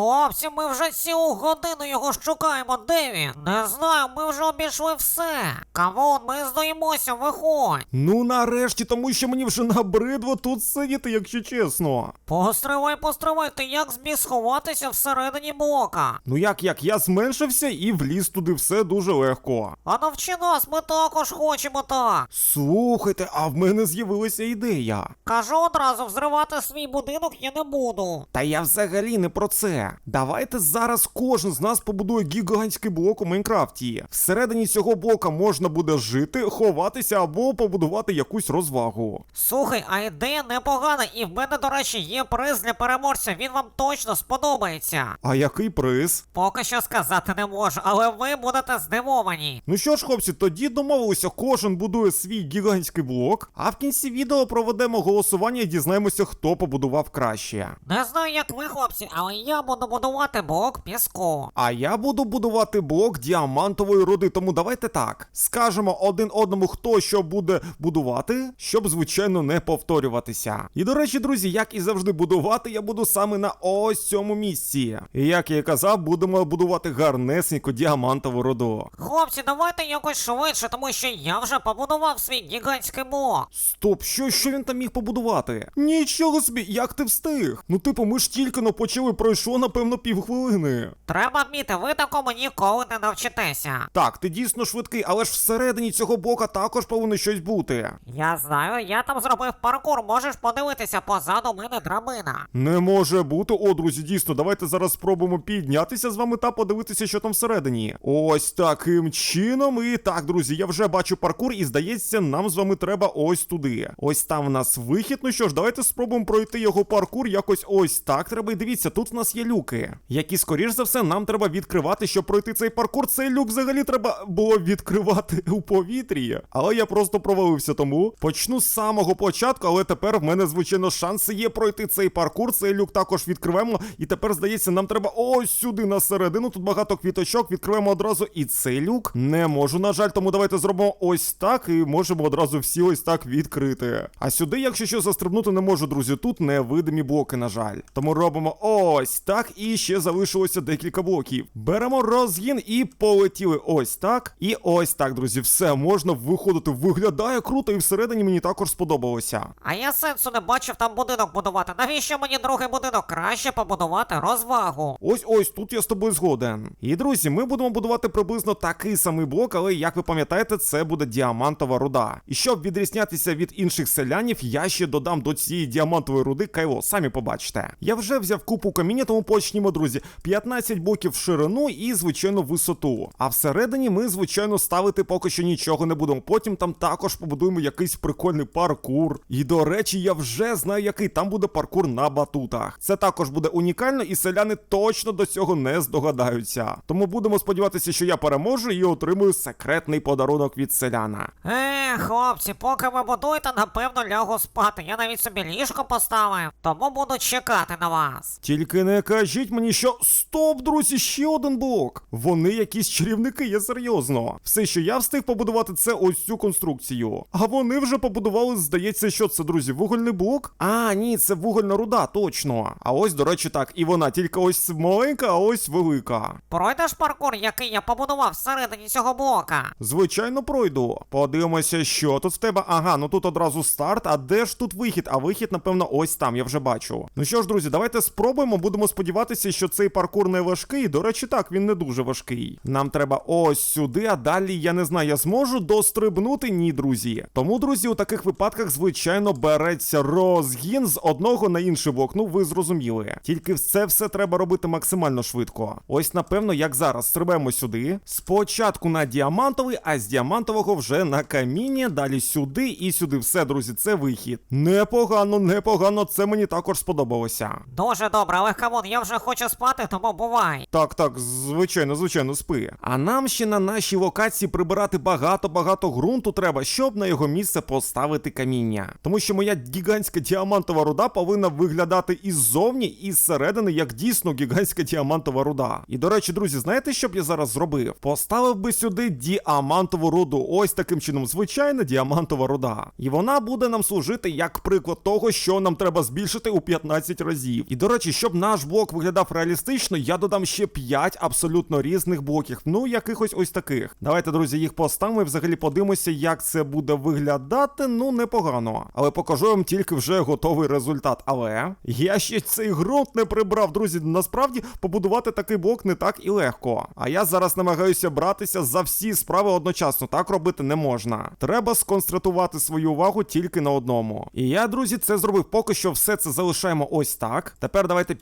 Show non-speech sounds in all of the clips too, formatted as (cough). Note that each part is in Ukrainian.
Хлопці, ми вже цілу годину його шукаємо. Де він? Не знаю, ми вже обійшли все. Кавун, ми здаємося, виходь. Ну нарешті, тому що мені вже набридло тут сидіти, якщо чесно. Постривай, постривай, ти як зміг сховатися всередині блока? Ну як як, я зменшився і вліз туди все дуже легко. А навчи нас, ми також хочемо так. Слухайте, а в мене з'явилася ідея. Кажу одразу, взривати свій будинок я не буду. Та я взагалі не про це. Давайте зараз кожен з нас побудує гігантський блок у Майнкрафті. Всередині цього блока можна буде жити, ховатися або побудувати якусь розвагу. Слухай, а ідея непогана, і в мене, до речі, є приз для переможця, він вам точно сподобається. А який приз? Поки що сказати не можу, але ви будете здивовані. Ну що ж, хлопці, тоді домовилися, кожен будує свій гігантський блок, а в кінці відео проведемо голосування і дізнаємося, хто побудував краще. Не знаю, як ви, хлопці, але я буду будувати блок піску. А я буду будувати блок діамантової руди, тому давайте так. Скажемо один одному, хто що буде будувати, щоб, звичайно, не повторюватися. І до речі, друзі, як і завжди будувати, я буду саме на ось цьому місці. І як я і казав, будемо будувати гарнесеньку діамантову руду. Хлопці, давайте якось швидше, тому що я вже побудував свій гігантський блок. Стоп, що, що він там міг побудувати? Нічого собі, як ти встиг? Ну, типу, ми ж тільки но почали, пройшло, напевно, півхвилини. Треба вміти, ви такому ніколи не навчитеся. Так, ти дійсно швидкий, але ж всередині цього блока також повинно щось бути. Я знаю, я там зробив паркур, можеш подивитися, позаду мене драбина. Не може бути. О, друзі, дійсно, давайте зараз спробуємо піднятися з вами та подивитися, що там всередині. Ось таким чином. І так, друзі, я вже бачу паркур, і здається, нам з вами треба ось туди. Ось там в нас вихід. Ну що ж, давайте спробуємо пройти його паркур якось ось так. Треба. І дивіться, тут в нас є люки, які, скоріш за все, нам треба відкривати, щоб пройти цей паркур. Цей люк взагалі треба було відкривати у повітрі. Але я просто провалився тому. Почну з самого початку, але тепер в мене, звичайно, шанси є пройти цей паркур. Цей люк також відкриваємо. І тепер, здається, нам треба ось сюди на середину. Тут багато квіточок. Відкриваємо одразу і цей люк. Не можу, на жаль, тому давайте зробимо ось так і можемо одразу всі ось так відкрити. А сюди, якщо що, застрибнути не можу, друзі. Тут невидимі блоки, на жаль. Тому робимо ось так. І ще залишилося декілька блоків. Беремо розгін і полетіли ось так. І ось так, друзі. Все можна виходити. Виглядає круто, і всередині мені також сподобалося. А я сенсу не бачив там будинок будувати. Навіщо мені другий будинок? Краще побудувати розвагу. Ось ось тут я з тобою згоден. І друзі, ми будемо будувати приблизно такий самий блок, але як ви пам'ятаєте, це буде діамантова руда. І щоб відрізнятися від інших селянів, я ще додам до цієї діамантової руди кайло, самі побачите. Я вже взяв купу каміння, тому почнімо, друзі. 15 блоків в ширину і, звичайно, висоту. А всередині ми, звичайно, ставити поки що нічого не будемо. Потім там також побудуємо якийсь прикольний паркур. І до речі, я вже знаю, який там буде паркур на батутах. Це також буде унікально, і селяни точно до цього не здогадаються. Тому будемо сподіватися, що я переможу і отримую секретний подарунок від селяна. Е, хлопці, поки ви будуєте, напевно, лягу спати. Я навіть собі ліжко поставив, тому буду чекати на вас. Тільки не кажіть мені, що стоп, друзі, ще один блок. Вони якісь чарівники, я серйозно. Все, що я встиг побудувати, це ось цю конструкцію. А вони вже побудували, здається, що це, друзі, вугольний блок? А, ні, це вугольна руда, точно. А ось, до речі, так, і вона тільки ось маленька, а ось велика. Пройдеш паркур, який я побудував всередині цього блока. Звичайно, пройду. Подивимося, що тут в тебе. Ага, ну тут одразу старт. А де ж тут вихід? А вихід, напевно, ось там, я вже бачу. Ну що ж, друзі, давайте спробуємо. Будемо сподіватися, що цей паркур не важкий. До речі, так, він не дуже важкий. Нам треба ось сюди, а далі я не знаю, я зможу дострибнути? Ні, друзі. Тому, друзі, у таких випадках, звичайно, береться розгін з одного на інший блок. Ну, ви зрозуміли. Тільки це все треба робити максимально швидко. Ось, напевно, як зараз стрибаємо сюди. Спочатку на діамантовий, а з діамантового вже на каміння, далі сюди і сюди. Все, друзі, це вихід. Непогано, непогано, це мені також сподобалося. Дуже добре, але камон, я вже хочу спати, тому бувай. Так, так, звичайно, звичайно, спи. А нам ще на нашій локації прибирати багато-багато ґрунту треба, щоб на його місце поставити каміння. Тому що моя гігантська діамантова руда повинна виглядати і ззовні, і зсередини, як дійсно гігантська діамантова руда. І до речі, друзі, знаєте, що б я зараз зробив? Поставив би сюди діамантову руду. Ось таким чином, звичайна діамантова руда. І вона буде нам служити як приклад того, що нам треба збільшити у 15 разів. І до речі, щоб наш блок блок виглядав реалістично, я додам ще 5 абсолютно різних блоків. Ну, якихось ось таких. Давайте, друзі, їх поставимо і взагалі подивимося, як це буде виглядати. Ну, непогано. Але покажу вам тільки вже готовий результат. Але я ще цей ґрунт не прибрав, друзі. Насправді побудувати такий блок не так і легко. А я зараз намагаюся братися за всі справи одночасно. Так робити не можна. Треба сконцентрувати свою увагу тільки на одному. І я, друзі, це зробив. Поки що все це залишаємо ось так. Тепер давайте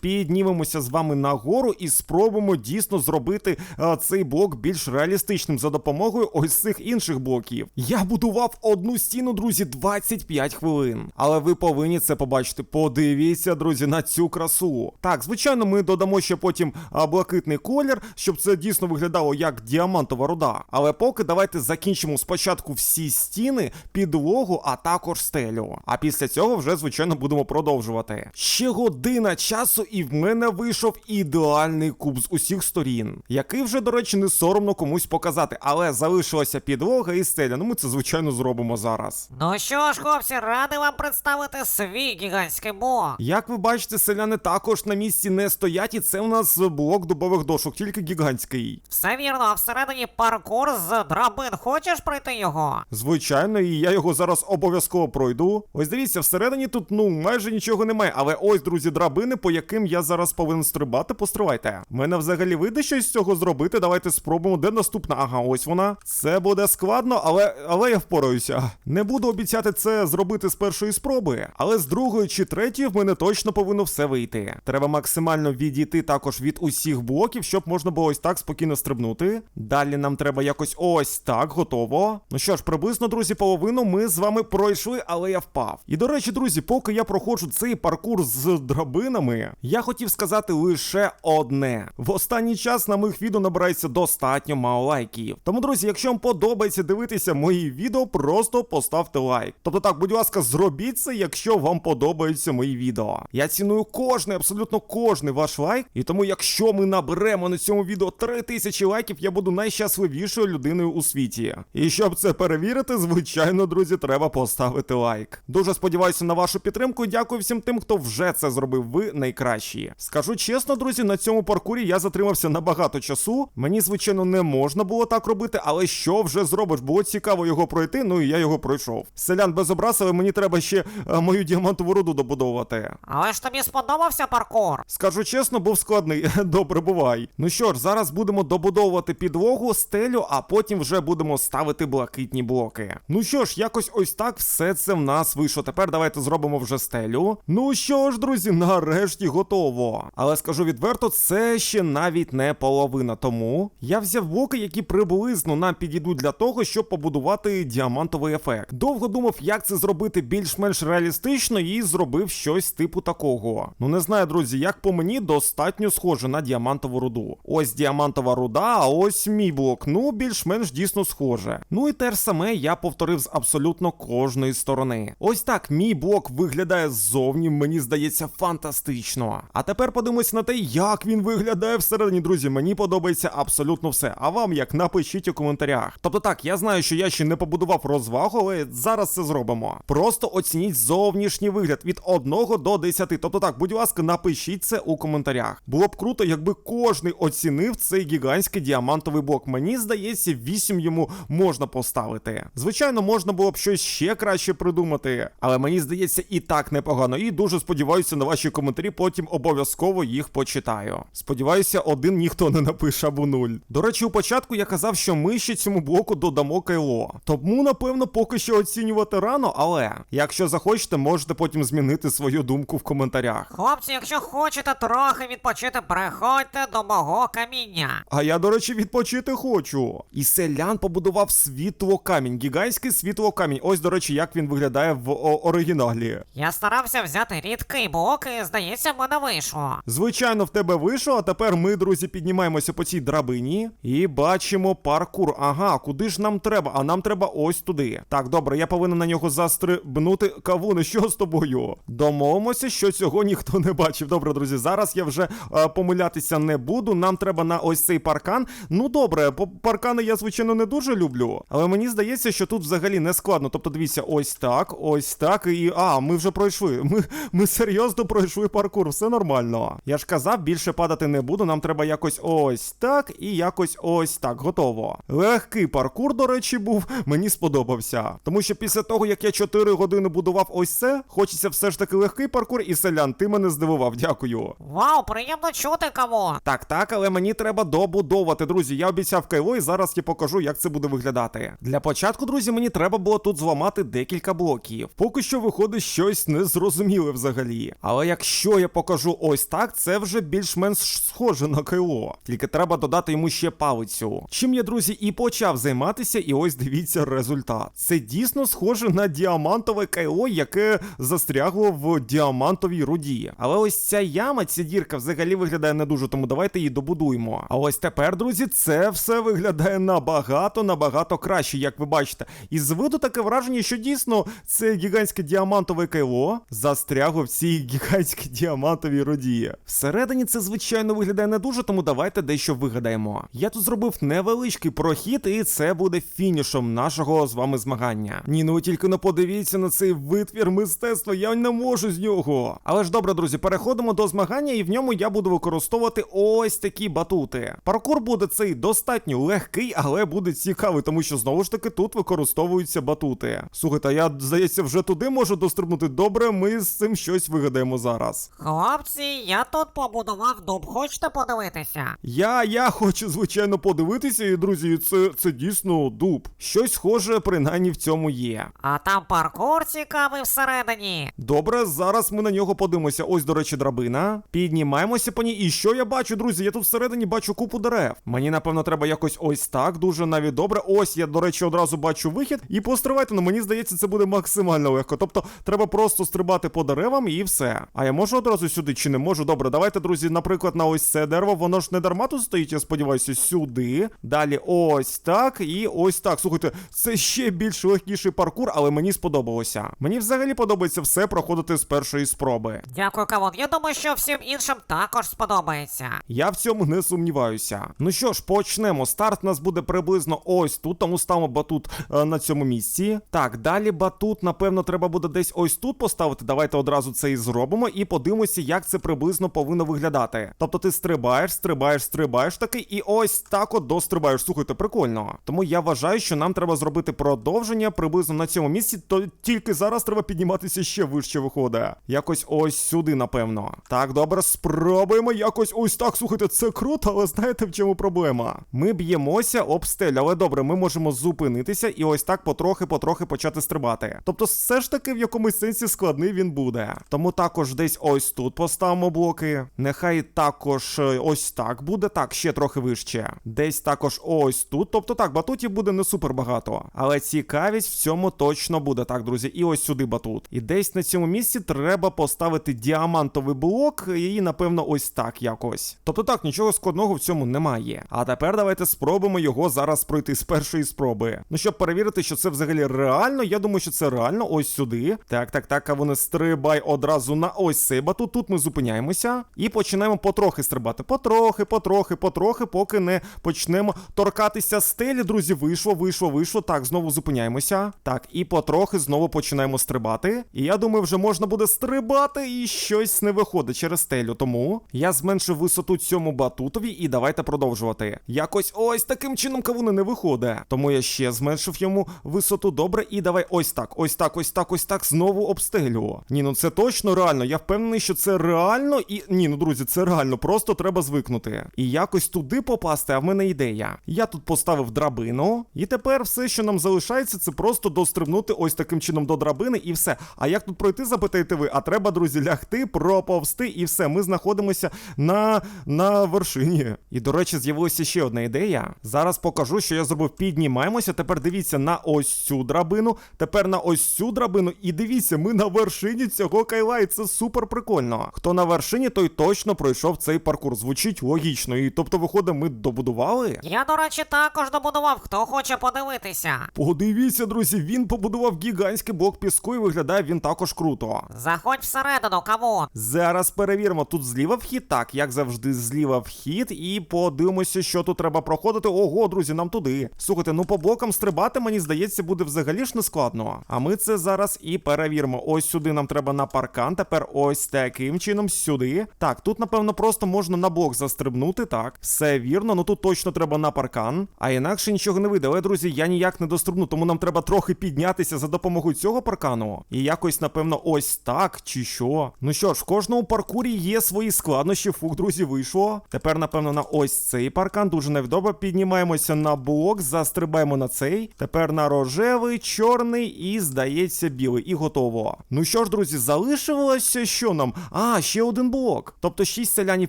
піднімемося з вами нагору і спробуємо дійсно зробити а, цей блок більш реалістичним за допомогою ось цих інших блоків. Я будував одну стіну, друзі, 25 хвилин. Але ви повинні це побачити. Подивіться, друзі, на цю красу. Так, звичайно, ми додамо ще потім а, блакитний колір, щоб це дійсно виглядало як діамантова руда. Але поки давайте закінчимо спочатку всі стіни, підлогу, а також стелю. А після цього вже, звичайно, будемо продовжувати. Ще година часу, і в мене вийшов ідеальний куб з усіх сторін, який вже, до речі, не соромно комусь показати, але залишилася підлога і стеля. Ну ми це звичайно зробимо зараз. Ну що ж, хлопці, радий вам представити свій гігантський блок. Як ви бачите, селяни також на місці не стоять, і це у нас блок дубових дошок, тільки гігантський. Все вірно, а всередині паркур з драбин. Хочеш пройти його? Звичайно, і я його зараз обов'язково пройду. Ось дивіться, всередині тут ну майже нічого немає. Але ось, друзі, драбини, по яким я зараз повинен стрибати, постривайте. Мене взагалі вийде щось з цього зробити. Давайте спробуємо. Де наступна? Ага, ось вона. Це буде складно, але але я впораюся. Не буду обіцяти це зробити з першої спроби, але з другої чи третьої в мене точно повинно все вийти. Треба максимально відійти також від усіх блоків, щоб можна було ось так спокійно стрибнути. Далі нам треба якось ось так, готово. Ну що ж, приблизно, друзі, половину ми з вами пройшли, але я впав. І до речі, друзі, поки я проходжу цей паркур з драбинами, я хотів сказати лише одне: в останній час на моїх відео набирається достатньо мало лайків. Тому, друзі, якщо вам подобається дивитися мої відео, просто поставте лайк. Тобто так, будь ласка, зробіть це, якщо вам подобаються мої відео. Я ціную кожний, абсолютно кожний ваш лайк. І тому, якщо ми наберемо на цьому відео 3000 лайків, я буду найщасливішою людиною у світі. І щоб це перевірити, звичайно, друзі, треба поставити лайк. Дуже сподіваюся на вашу підтримку. Дякую всім тим, хто вже це зробив. Ви найкращі. Скажу чесно, друзі, на цьому паркурі я затримався на багато часу. Мені, звичайно, не можна було так робити, але що вже зробиш? Було цікаво його пройти, ну і я його пройшов. Селян без образ, але мені треба ще е, мою діамантову руду добудовувати. Але ж тобі сподобався паркур. Скажу чесно, був складний. (laughs) Добре, бувай. Ну що ж, зараз будемо добудовувати підлогу, стелю, а потім вже будемо ставити блакитні блоки. Ну що ж, якось ось так все це в нас вийшло. Тепер давайте зробимо вже стелю. Ну що ж, друзі, нарешті готово. Але скажу відверто, це ще навіть не половина. Тому я взяв блоки, які приблизно нам підійдуть для того, щоб побудувати діамантовий ефект. Довго думав, як це зробити більш-менш реалістично, і зробив щось типу такого. Ну не знаю, друзі, як по мені достатньо схоже на діамантову руду. Ось діамантова руда, а ось мій блок. Ну, більш-менш дійсно схоже. Ну і те ж саме я повторив з абсолютно кожної сторони. Ось так мій блок виглядає ззовні, мені здається, фантастично. А тепер подивимось на те, як він виглядає всередині, друзі. Мені подобається абсолютно все. А вам як напишіть у коментарях. Тобто так, я знаю, що я ще не побудував розвагу, але зараз це зробимо. Просто оцініть зовнішній вигляд від 1 до 10. Тобто так, будь ласка, напишіть це у коментарях. Було б круто, якби кожний оцінив цей гігантський діамантовий блок. Мені здається, 8 йому можна поставити. Звичайно, можна було б щось ще краще придумати, але мені здається, і так непогано. І дуже сподіваюся на ваші коментарі. Потім обов'язково їх почитаю. Сподіваюся, один ніхто не напише або нуль. До речі, у початку я казав, що ми ще цьому блоку додамо кайло. Тому, напевно, поки що оцінювати рано, але якщо захочете, можете потім змінити свою думку в коментарях. Хлопці, якщо хочете трохи відпочити, приходьте до мого каміння. А я, до речі, відпочити хочу. І селян побудував світлокамінь, гігантський світлокамінь. Ось, до речі, як він виглядає в оригіналі. Я старався взяти рідкий блок і, здається, в мене вийшло. Звичайно, в тебе вийшло, а тепер ми, друзі, піднімаємося по цій драбині і бачимо паркур. Ага, куди ж нам треба? А нам треба ось туди. Так, добре, я повинен на нього застрибнути. Кавуни, що з тобою? Домовимося, що цього ніхто не бачив. Добре, друзі, зараз я вже е, помилятися не буду. Нам треба на ось цей паркан. Ну добре, паркани я, звичайно, не дуже люблю, але мені здається, що тут взагалі не складно. Тобто, дивіться, ось так, ось так. І. А, ми вже пройшли. (laughs) Ми, ми серйозно пройшли паркур, все нормально. Нормально. Я ж казав, більше падати не буду. Нам треба якось ось так і якось ось так. Готово. Легкий паркур, до речі, був. Мені сподобався. Тому що після того, як я 4 години будував ось це, хочеться все ж таки легкий паркур, і селян, ти мене здивував. Дякую. Вау, приємно чути, кавун. Так, так, але мені треба добудовувати, друзі. Я обіцяв Кайло, і зараз я покажу, як це буде виглядати. Для початку, друзі, мені треба було тут зламати декілька блоків. Поки що виходить щось незрозуміле взагалі. Але якщо я покажу ось так, це вже більш-менш схоже на Кайло. Тільки треба додати йому ще палицю. Чим я, друзі, і почав займатися, і ось дивіться результат. Це дійсно схоже на діамантове кайло, яке застрягло в діамантовій руді. Але ось ця яма, ця дірка взагалі виглядає не дуже, тому давайте її добудуємо. А ось тепер, друзі, це все виглядає набагато, набагато краще, як ви бачите. І з виду таке враження, що дійсно це гігантське діамантове кайло застрягло в цій гігантській діамантовій руді. Всередині це, звичайно, виглядає не дуже, тому давайте дещо вигадаємо. Я тут зробив невеличкий прохід, і це буде фінішом нашого з вами змагання. Ні, ну тільки не подивіться на цей витвір мистецтва, я не можу з нього. Але ж добре, друзі, переходимо до змагання, і в ньому я буду використовувати ось такі батути. Паркур буде цей достатньо легкий, але буде цікавий, тому що знову ж таки тут використовуються батути. Слухайте, я здається, вже туди можу дострибнути. Добре, ми з цим щось вигадаємо зараз. Хлопці, я тут побудував дуб, хочете подивитися? Я, я хочу, звичайно, подивитися, і друзі, це, це дійсно дуб. Щось схоже, принаймні в цьому є. А там паркур цікавий всередині. Добре, зараз ми на нього подивимося. Ось, до речі, драбина. Піднімаємося по ній. І що я бачу, друзі? Я тут всередині бачу купу дерев. Мені, напевно, треба якось ось так, дуже навіть добре. Ось я, до речі, одразу бачу вихід. І постривайте, ну мені здається, це буде максимально легко. Тобто, треба просто стрибати по деревам і все. А я можу одразу сюди чи не можу? Добре, давайте, друзі, наприклад, на ось це дерево. Воно ж не дарма тут стоїть, я сподіваюся, сюди. Далі ось так і ось так. Слухайте, це ще більш легкіший паркур, але мені сподобалося. Мені взагалі подобається все проходити з першої спроби. Дякую, кавун. Я думаю, що всім іншим також сподобається. Я в цьому не сумніваюся. Ну що ж, почнемо. Старт у нас буде приблизно ось тут, тому ставимо батут е, на цьому місці. Так, далі батут, напевно, треба буде десь ось тут поставити. Давайте одразу це і зробимо, і подивимося, як це приблизно повинно виглядати. Тобто ти стрибаєш, стрибаєш, стрибаєш таки, і ось так от дострибаєш. Слухайте, прикольно. Тому я вважаю, що нам треба зробити продовження приблизно на цьому місці, то тільки зараз треба підніматися ще вище виходить. Якось ось сюди, напевно. Так, добре, спробуємо якось ось так. Слухайте, це круто, але знаєте в чому проблема? Ми б'ємося об стелю, але добре, ми можемо зупинитися і ось так потрохи-потрохи почати стрибати. Тобто, все ж таки в якомусь сенсі складний він буде. Тому також десь ось тут поставимо блоки. Нехай також е, ось так буде. Так, ще трохи вище. Десь також ось тут. Тобто так, батутів буде не супер багато. Але цікавість в цьому точно буде. Так, друзі, і ось сюди батут. І десь на цьому місці треба поставити діамантовий блок, і напевно ось так якось. Тобто так, нічого складного в цьому немає. А тепер давайте спробуємо його зараз пройти з першої спроби. Ну, щоб перевірити, що це взагалі реально, я думаю, що це реально ось сюди. Так, так, так, а вони стрибай одразу на ось цей батут. Тут ми зупиняємося і починаємо потрохи стрибати. Потрохи, потрохи, потрохи, поки не почнемо торкатися стелі. Друзі, вийшло, вийшло, вийшло. Так, знову зупиняємося. Так, і потрохи знову починаємо стрибати. І я думаю, вже можна буде стрибати, і щось не виходить через стелю. Тому я зменшив висоту цьому батутові, і давайте продовжувати. Якось ось таким чином кавуни не виходить. Тому я ще зменшив йому висоту добре. І давай ось так, ось так, ось так, ось так. Знову об стелю. Ні, ну це точно реально. Я впевнений, що це реально і. Ні, ну друзі, це реально, просто треба звикнути. І якось туди попасти, а в мене ідея. Я тут поставив драбину, і тепер все, що нам залишається, це просто дострибнути ось таким чином до драбини, і все. А як тут пройти, запитаєте ви? А треба, друзі, лягти, проповзти, і все. Ми знаходимося на, на вершині. І, до речі, з'явилася ще одна ідея. Зараз покажу, що я зробив. Піднімаємося. Тепер дивіться на ось цю драбину, тепер на ось цю драбину. І дивіться, ми на вершині цього кайла, і це супер прикольно. Хто на вершині, той точно пройшов цей паркур. Звучить логічно. І тобто, виходить, ми добудували. Я, до речі, також добудував, хто хоче подивитися. Подивіться, друзі, він побудував гігантський блок піску і виглядає він також круто. Заходь всередину, кавун. Зараз перевіримо. Тут зліва вхід, так, як завжди, зліва вхід, і подивимося, що тут треба проходити. Ого, друзі, нам туди. Слухайте, ну по блокам стрибати, мені здається, буде взагалі ж не складно. А ми це зараз і перевіримо. Ось сюди нам треба на паркан. Тепер ось таким чином сюди. Так, тут, напевно, просто можна на блок застрибнути. Так, все вірно. Ну тут точно треба на паркан. А інакше нічого не вийде. Але, друзі, я ніяк не дострибну, тому нам треба трохи піднятися за допомогою цього паркану. І якось, напевно, ось так чи що. Ну що ж, в кожному паркурі є свої складнощі. Фух, друзі, вийшло. Тепер, напевно, на ось цей паркан. Дуже невдобно. Піднімаємося на блок, застрибаємо на цей. Тепер на рожевий, чорний і, здається, білий. І готово. Ну що ж, друзі, залишилося що нам? А, ще один блок. Тобто шість селянів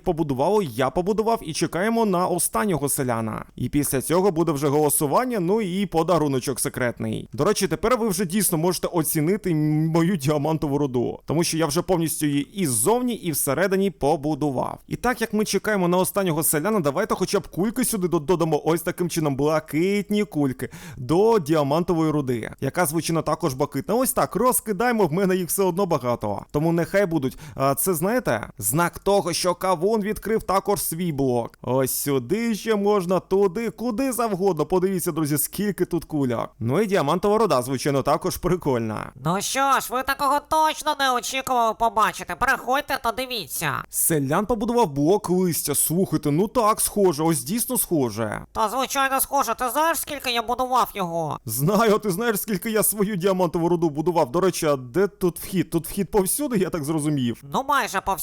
побудувало, я побудував і чекаємо на останнього селяна. І після цього буде вже голосування, ну і подаруночок секретний. До речі, тепер ви вже дійсно можете оцінити мою діамантову руду, тому що я вже повністю її і ззовні, і всередині побудував. І так як ми чекаємо на останнього селяна, давайте хоча б кульки сюди до- додамо. Ось таким чином блакитні кульки до діамантової руди, яка звичайно також блакитна. Ось так розкидаємо. В мене їх все одно багато. Тому нехай будуть. А це знаєте, знак того, що кавун відкрив також свій блок. Ось сюди ще можна, туди, куди завгодно. Подивіться, друзі, скільки тут куляк. Ну і діамантова руда, звичайно, також прикольна. Ну що ж, ви такого точно не очікували побачити. Приходьте та дивіться. Селян побудував блок листя. Слухайте, ну так, схоже, ось дійсно схоже. Та звичайно схоже, ти знаєш, скільки я будував його? Знаю, а ти знаєш, скільки я свою діамантову руду будував. До речі, а де тут вхід? Тут вхід повсюди, я так зрозумів. Ну майже повсюди.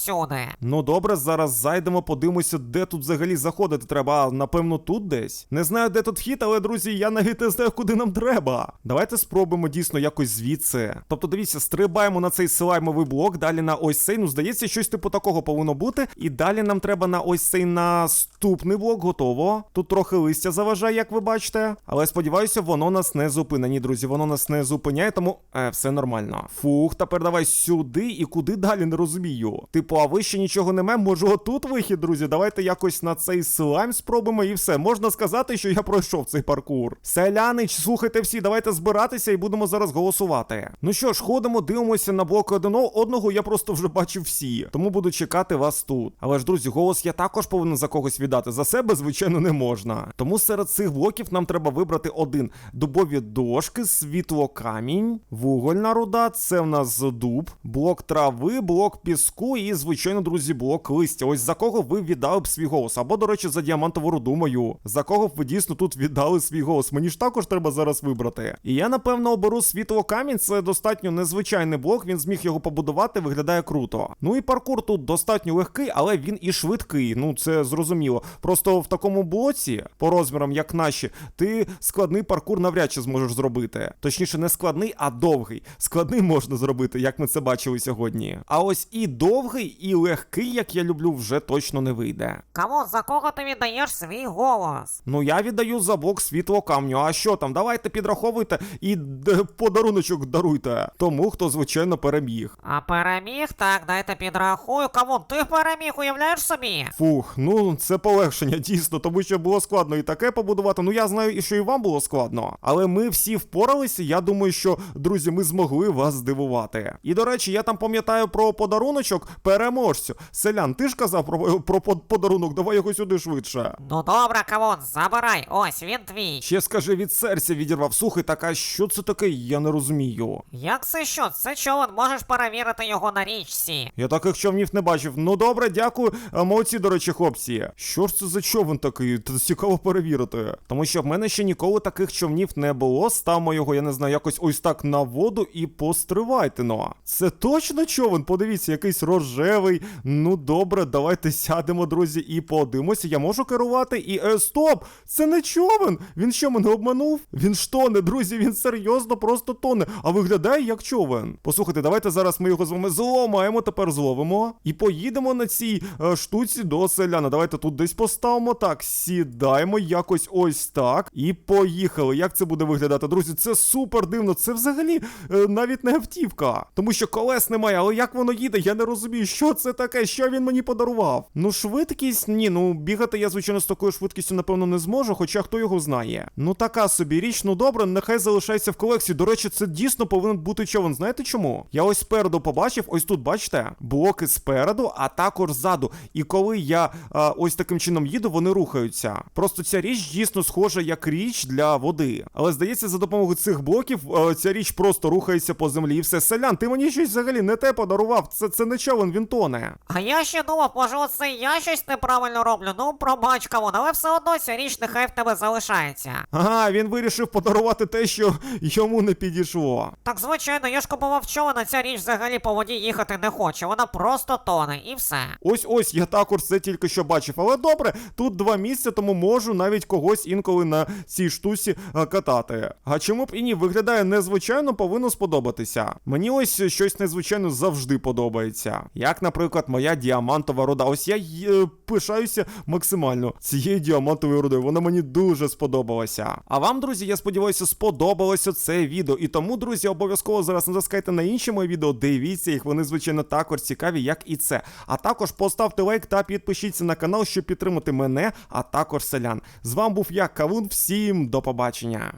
Ну добре, зараз зайдемо, подивимося, де тут взагалі заходити треба. Напевно, тут десь. Не знаю, де тут вхід, але друзі, я навіть не знаю, куди нам треба. Давайте спробуємо дійсно якось звідси. Тобто, дивіться, стрибаємо на цей слаймовий блок, далі на ось цей. Ну, здається, щось типу такого повинно бути. І далі нам треба на ось цей наступний блок, готово. Тут трохи листя заважає, як ви бачите. Але сподіваюся, воно нас не зупине. Ні, друзі, воно нас не зупиняє, тому е, все нормально. Фух, тепер давай сюди і куди далі не розумію. Типу, а вище нічого немає. Може, отут вихід, друзі. Давайте якось на цей слайм спробуємо і все. Можна сказати, що я пройшов цей паркур. Селянич, слухайте всі, давайте збиратися і будемо зараз голосувати. Ну що ж, ходимо, дивимося на блок одного. Одного я просто вже бачив всі, тому буду чекати вас тут. Але ж, друзі, голос я також повинен за когось віддати. За себе, звичайно, не можна. Тому серед цих блоків нам треба вибрати один: дубові дошки, світлокамінь, вугольна руда. Це в нас дуб, блок трави, блок піску і, звичайно, друзі, блок листя. Ось за кого ви віддали б свій голос. Або, до речі, за діамантову руду мою. За кого б ви дійсно тут віддали свій голос? Мені ж також треба зараз вибрати. І я, напевно, оберу світлокамінь. Це достатньо незвичайний блок. Він зміг його побудувати, виглядає круто. Ну і паркур тут достатньо легкий, але він і швидкий. Ну це зрозуміло. Просто в такому блоці, по розмірам, як наші, ти складний паркур навряд чи зможеш зробити. Точніше, не складний, а довгий. Складний можна зробити, як ми це бачили сьогодні. А ось і довгий, і легкий, як я люблю, вже точно не вийде. Кому за кого ти віддаєш свій голос? Ну я віддаю за блок світло камню. А що там? Давайте підраховуйте і подаруночок даруйте тому, хто звичайно переміг. А переміг, так, дайте підрахую. Кому ти переміг, уявляєш собі? Фух, ну це полегшення дійсно, тому що було складно і таке побудувати. Ну я знаю, і що і вам було складно. Але ми всі впоралися. Я думаю, що друзі, ми змогли вас здивувати. І до речі, я там пам'ятаю про подаруночок переможцю. Селян, ти ж казав про, про подарунок, давай його сюди швидше. Ну добре, кавун, забирай, ось він твій. Ще скажи від серця відірвав. Слухай, так а що це таке? Я не розумію. Як це що? Це човен, можеш перевірити його на річці. Я таких човнів не бачив. Ну добре, дякую. А, Молодці, до речі, хлопці. Що ж це за човен такий? Та цікаво перевірити. Тому що в мене ще ніколи таких човнів не було. Ставмо його, я не знаю, якось ось так на воду і постривайте. Ну. Це точно човен? Подивіться, якийсь рожевий. Ну добре, давайте сядемо, друзі, і подивимося. Я можу керувати і. Е, стоп! Це не човен! Він що мене обманув? Він ж тоне, друзі, він серйозно просто тоне. А виглядає як човен. Послухайте, давайте зараз ми його з вами зломаємо, тепер зловимо. І поїдемо на цій е, штуці до селяна. Давайте тут десь поставимо. Так, сідаємо якось ось так. І поїхали. Як це буде виглядати, друзі? Це супер дивно. Це взагалі е, навіть не автівка. Тому що колес немає, але як воно їде, я не розумію, що це таке, що він мені подарував. Ну, швидкість, ні, ну бігати я, звичайно, з такою швидкістю, напевно, не зможу, хоча хто його знає. Ну така собі річ, ну добре, нехай залишається в колекції. До речі, це дійсно повинен бути човен. Знаєте чому? Я ось спереду побачив, ось тут, бачите, блоки спереду, а також ззаду. І коли я а, ось таким чином їду, вони рухаються. Просто ця річ дійсно схожа як річ для води. Але здається, за допомогою цих блоків а, ця річ просто рухається по землі. І все, селян, ти мені щось взагалі не те подарував. Це, це не човен, він тоне. А я ще думав, може оце я щось неправильно роблю. Ну, пробач, кавун, але все одно ця річ нехай в тебе залишається. Ага, він вирішив подарувати те, що йому не підійшло. Так, звичайно, я ж купував човен, а ця річ взагалі по воді їхати не хоче. Вона просто тоне, і все. Ось ось я також це тільки що бачив. Але добре, тут два місця, тому можу навіть когось інколи на цій штуці е, катати. А чому б і ні, виглядає незвичайно, повинно сподобатися. Мені ось щось незвичайно завжди подобається. Як, наприклад, моя діамантова руда. Ось я е, пишаюся максимально цією діамантовою рудою. Вона мені дуже сподобалася. А вам, друзі, я сподіваюся, сподобалося це відео. І тому, друзі, обов'язково зараз натискайте на інші мої відео, дивіться їх, вони звичайно також цікаві, як і це. А також поставте лайк та підпишіться на канал, щоб підтримати мене, а також селян. З вами був я, Кавун. Всім до побачення.